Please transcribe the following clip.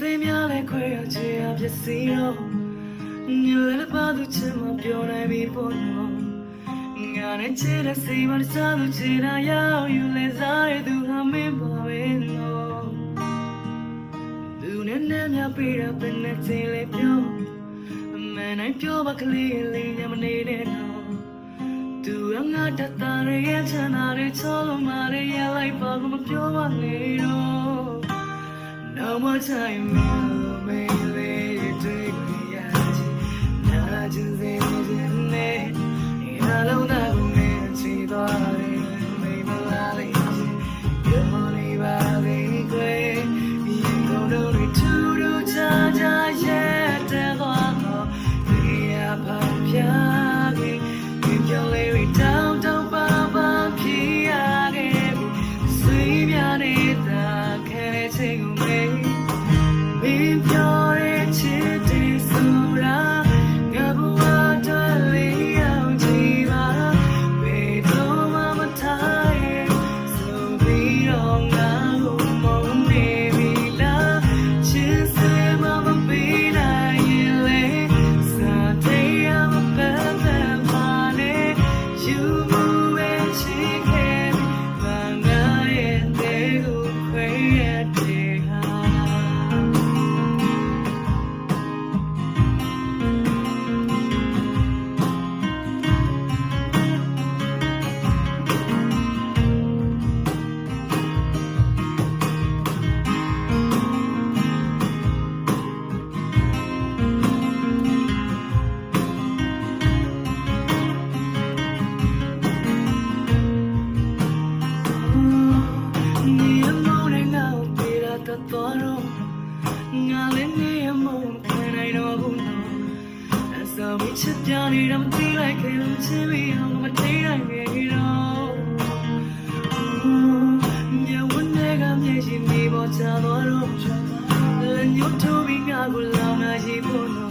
ခွဲရချေရပျက်စီးတော့ညလည်းပါသူချင်မပြောနိုင်ပြီပေါ့နော်ငါနဲ့ချစ်တဲ့စိတ်မစားသူချင်တာရောက်ယူလဲစားရသူဟာမင်းပါပဲနော်လူနဲ့နဲ့မြပေးတာပဲနဲ့ချင်လေပြောအမှန်တိုင်းပြောပါကလေးလေးညမနေနဲ့တော့သူကငါတတရရဲ့ချမ်းသာတွေချောလို့မာရရဲ့လိုက်ပါကမပြောပါနဲ့တော့ No more time, me lady, take me out. Now just in me, I don't ချစ်ပြနေတော့မသိလိုက်ခင်လို့ချင်းမအောင်မထိနိုင်ရဲ့တော့ညဝန်နဲ့ကမြေရှင်ဒီပေါ်ချသွားတော့လည်းညှို့ထိုးပြီးငါကိုလောင်လာရေးဖို့